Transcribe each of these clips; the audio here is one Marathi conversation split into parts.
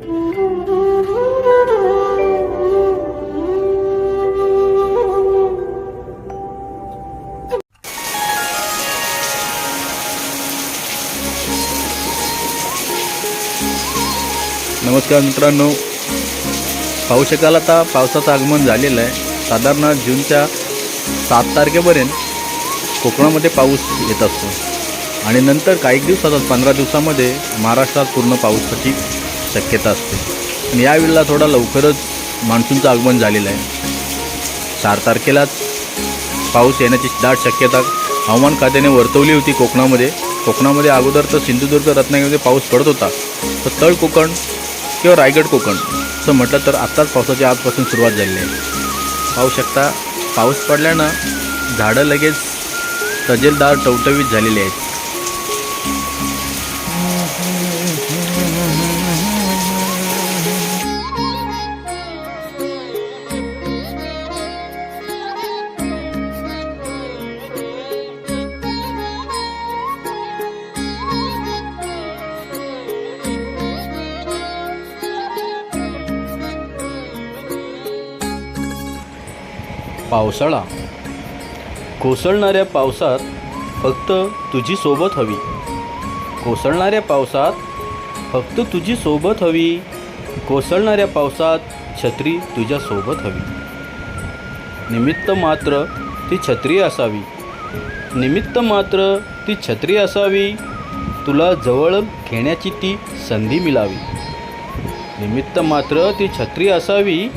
नमस्कार मित्रांनो. पाहू शकाल आता पावसाचं आगमन झालेलं आहे. साधारण जूनच्या सात तारखेपर्यंत कोकणामध्ये पाऊस येत असतो. आणि नंतर काही दिवसातच पंधरा दिवसामध्ये महाराष्ट्रात पूर्ण पावसाची शक्यता असते. आणि यावेळेला थोडा लवकरच मान्सूनचं आगमन झालेलं आहे. चार तारखेलाच पाऊस येण्याची दाट शक्यता हवामान खात्याने वर्तवली होती कोकणामध्ये. कोकणामध्ये अगोदर तर सिंधुदुर्ग रत्नागिरीमध्ये पाऊस पडत होता. तर तळ कोकण किंवा रायगड कोकण असं म्हटलं तर आत्ताच पावसाच्या आजपासून सुरुवात झालेली आहे. पाहू शकता पाऊस पडल्यानं झाडं लगेच तजेलदार टवटवीत झालेली आहेत. पावसाळा. कोसळणाऱ्या पावसात फक्त तुझी सोबत हवी. कोसळणाऱ्या पावसात फक्त तुझी सोबत हवी. कोसळणाऱ्या पावसात छत्री तुझ्या सोबत हवी. निमित्त मात्र ती छत्री असावी. निमित्त मात्र ती छत्री असावी. तुला जवळ घेण्याची ती संधी मिळावी. निमित्त मात्र ती छत्री असावी.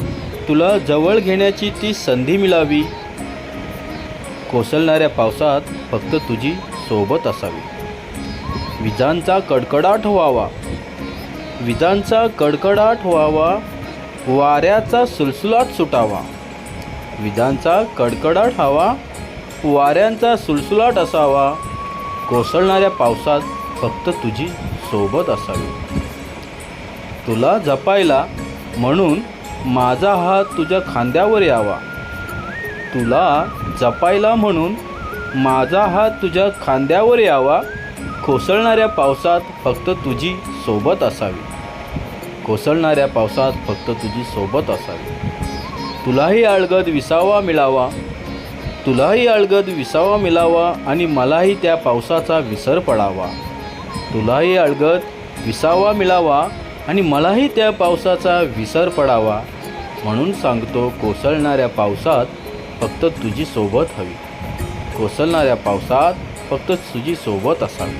तुला जवळ घेण्याची ती संधी मिळावी. कोसळणाऱ्या पावसात फक्त तुझी सोबत असावी. विजांचा कडकडाट व्हावा विजांचा कडकडाट व्हावा वाऱ्याचा सुलसुलाट सुटावा. विजांचा कडकडाट हवा वाऱ्यांचा सुलसुलाट असावा. कोसळणाऱ्या पावसात फक्त तुझी सोबत असावी. तुला जपायला म्हणून माझा हात तुझ्या खांद्यावर यावा. तुला जपायला म्हणून माझा हात तुझ्या खांद्यावर यावा. कोसळणाऱ्या पावसात फक्त तुझी सोबत असावी. कोसळणाऱ्या पावसात फक्त तुझी सोबत असावी. तुलाही अलगद विसावा मिळावा. तुलाही अळगद विसावा मिळावा आणि मलाही त्या पावसाचा विसर पडावा. तुलाही अळगद विसावा मिळावा आणि मलाही त्या पावसाचा विसर पडावा म्हणून सांगतो कोसळणाऱ्या पावसात फक्त तुझी सोबत हवी. कोसळणाऱ्या पावसात फक्त तुझी सोबत असावी.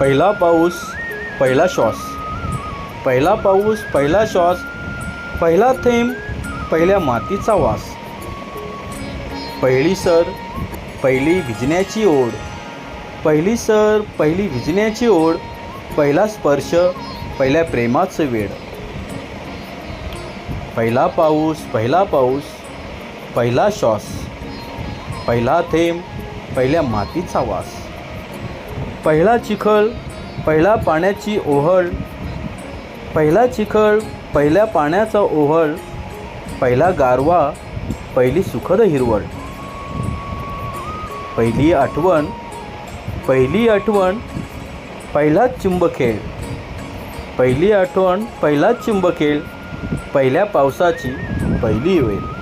पहिला पाऊस पहिला श्वास. पहिला पाऊस पहिला श्वास पहिला थेंब पहिल्या मातीचा वास. पहिली सर पहिली भिजण्याची ओढ. पहिली सर पहिली भिजण्याची ओढ पहिला स्पर्श पहिल्या प्रेमाचं वेळ पहिला पाऊस पहिला पाऊस पहिला श्वास. पहिला थेंब पहिल्या मातीचा वास. पहिला चिखल पहिला पाण्याची ओहळ. पहिला चिखल पहिल्या पाण्याचा ओहळ. पहिला गारवा पहिली सुखद हिरवळ. पहिली आठवण पहिली आठवण पहिलाच चुंबखेळ. पहिली आठवण पहिलाच चुंबखेळ पहिल्या पावसाची पहिली वेळ.